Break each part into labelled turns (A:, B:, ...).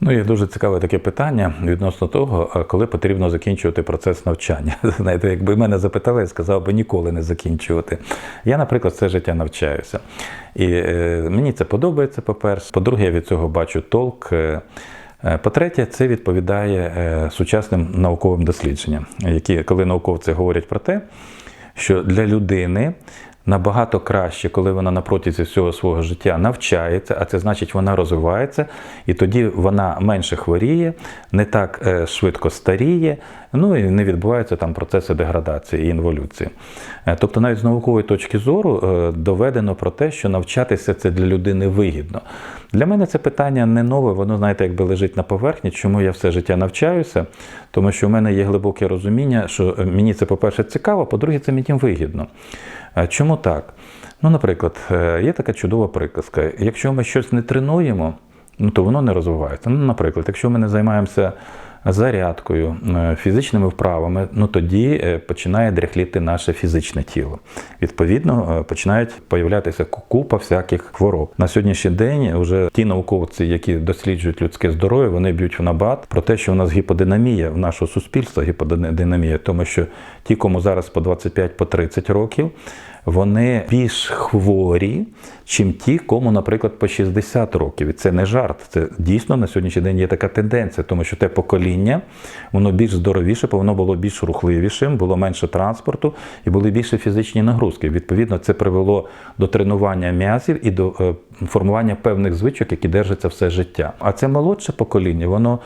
A: Ну, є дуже цікаве таке питання відносно того, коли потрібно закінчувати процес навчання. Знаєте, якби мене запитали, я сказав би ніколи не закінчувати. Я, наприклад, все життя навчаюся. І е, мені це подобається, по-перше. По-друге, я від цього бачу толк. Е, е, По-третє, це відповідає сучасним науковим дослідженням, які, коли науковці говорять про те, що для людини набагато краще, коли вона на протязі всього свого життя навчається, а це значить, вона розвивається, і тоді вона менше хворіє, не так е, швидко старіє, ну і не відбуваються там процеси деградації і інволюції. Е, Тобто, навіть з наукової точки зору е, доведено про те, що навчатися це для людини вигідно. Для мене це питання не нове, воно, знаєте, якби лежить на поверхні, чому я все життя навчаюся, тому що в мене є глибоке розуміння, що мені це, по-перше, цікаво, по-друге, це мені вигідно. Чому так? Ну, наприклад, е, є така чудова приказка: якщо ми щось не тренуємо, ну то воно не розвивається. Ну, наприклад, якщо ми не займаємося зарядкою, е, фізичними вправами, ну тоді е, починає дряхліти наше фізичне тіло. Відповідно, е, починають появлятися купа всяких хвороб. На сьогоднішній день вже ті науковці, які досліджують людське здоров'я, вони б'ють в набат про те, що у нас гіподинамія в нашого суспільства, гіподинамія, тому що ті, кому зараз по 25-30 років. Вони більш хворі, чим ті, кому, наприклад, по 60 років. І це не жарт. Це дійсно на сьогоднішній день є така тенденція, тому що те покоління, воно більш здоровіше, воно було більш рухливішим, було менше транспорту і були більше фізичні нагрузки. Відповідно, це привело до тренування м'язів і до е, формування певних звичок, які держаться все життя. А це молодше покоління, воно.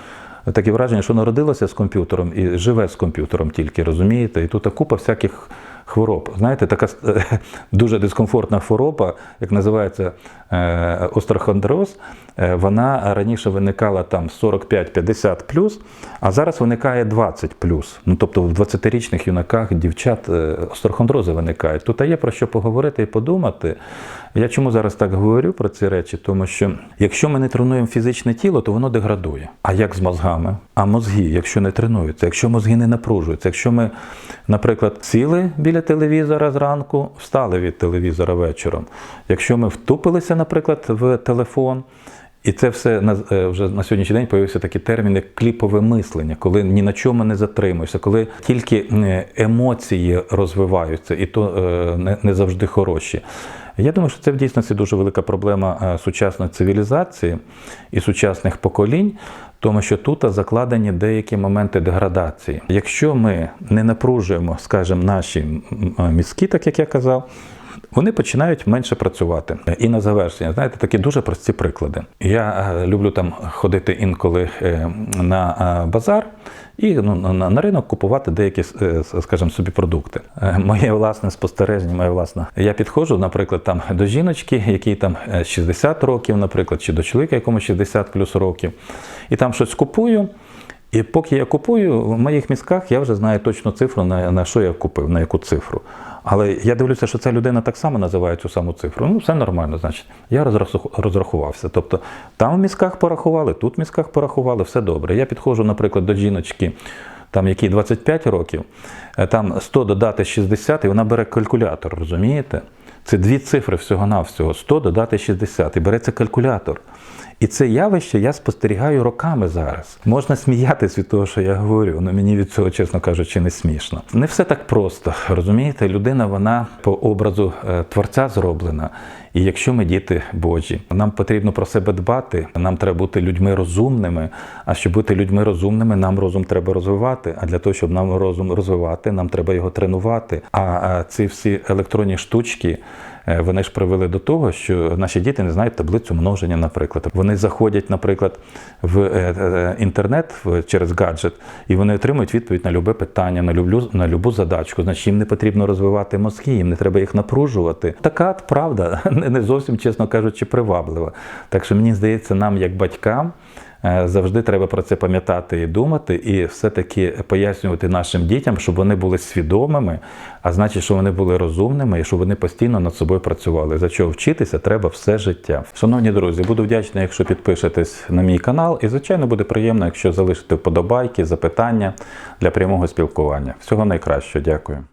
A: Таке враження, що народилося з комп'ютером і живе з комп'ютером тільки, розумієте? І тут купа всяких хвороб. Знаєте, така дуже дискомфортна хвороба, як називається е, острохондроз, е, вона раніше виникала там 45-50 плюс, а зараз виникає 20 плюс. Ну, тобто в 20-річних юнаках дівчат е, острохондрози виникають. Тут є про що поговорити і подумати. Я чому зараз так говорю про ці речі? Тому що якщо ми не тренуємо фізичне тіло, то воно деградує. А як з мозгами? А мозги, якщо не тренуються, якщо мозги не напружуються, якщо ми, наприклад, сіли біля телевізора зранку, встали від телевізора вечором, якщо ми втупилися, наприклад, в телефон. І це все на е, вже на сьогоднішній день появився такі терміни кліпове мислення, коли ні на чому не затримуєшся, коли тільки емоції розвиваються, і то е, не, завжди хороші. Я думаю, що це в дійсності дуже велика проблема е, сучасної цивілізації і сучасних поколінь, тому що тут закладені деякі моменти деградації. Якщо ми не напружуємо, скажімо, наші мізки, так як я казав. Вони починають менше працювати. І на завершення, знаєте, такі дуже прості приклади. Я е, люблю там ходити інколи е, на е, базар і ну, на, ринок купувати деякі, скажімо, собі продукти. Моє власне спостереження, моє власне. Я підходжу, наприклад, там до жіночки, якій там е, 60 років, наприклад, чи до чоловіка, якому 60 плюс років, і там щось купую. І поки я купую, в моїх мізках я вже знаю точну цифру, на, на що я купив, на яку цифру. Але я дивлюся, що ця людина так само називає цю саму цифру. Ну, все нормально, значить. Я розраху- розрахувався. Тобто там в мізках порахували, тут в мізках порахували, все добре. Я підходжу, наприклад, до жіночки, там якій 25 років, е, там 100 додати 60, і вона бере калькулятор, розумієте? Це дві цифри всього-навсього. 100 додати 60, і береться калькулятор. І це явище я спостерігаю роками зараз. Можна сміятись від того, що я говорю, але мені від цього, чесно кажучи, не смішно. Не все так просто. Розумієте, людина вона по образу е, творця зроблена. І якщо ми діти Божі, нам потрібно про себе дбати, нам треба бути людьми розумними. А щоб бути людьми розумними, нам розум треба розвивати. А для того, щоб нам розум розвивати, нам треба його тренувати. А, а ці всі електронні штучки. Е, Вони ж привели до того, що наші діти не знають таблицю множення, наприклад. Вони заходять, наприклад, в е, е, інтернет через гаджет, і вони отримують відповідь на любе питання, на люблю на любу задачку. Значить, їм не потрібно розвивати мозки, їм не треба їх напружувати. Така правда, не зовсім, чесно кажучи, приваблива. Так що мені здається, нам, як батькам, завжди треба про це пам'ятати і думати, і все-таки пояснювати нашим дітям, щоб вони були свідомими, а значить, що вони були розумними і щоб вони постійно над собою працювали. За чого вчитися треба все життя. Шановні друзі, буду вдячний, якщо підпишетесь на мій канал, і звичайно буде приємно, якщо залишите вподобайки, запитання для прямого спілкування. Всього найкращого, дякую.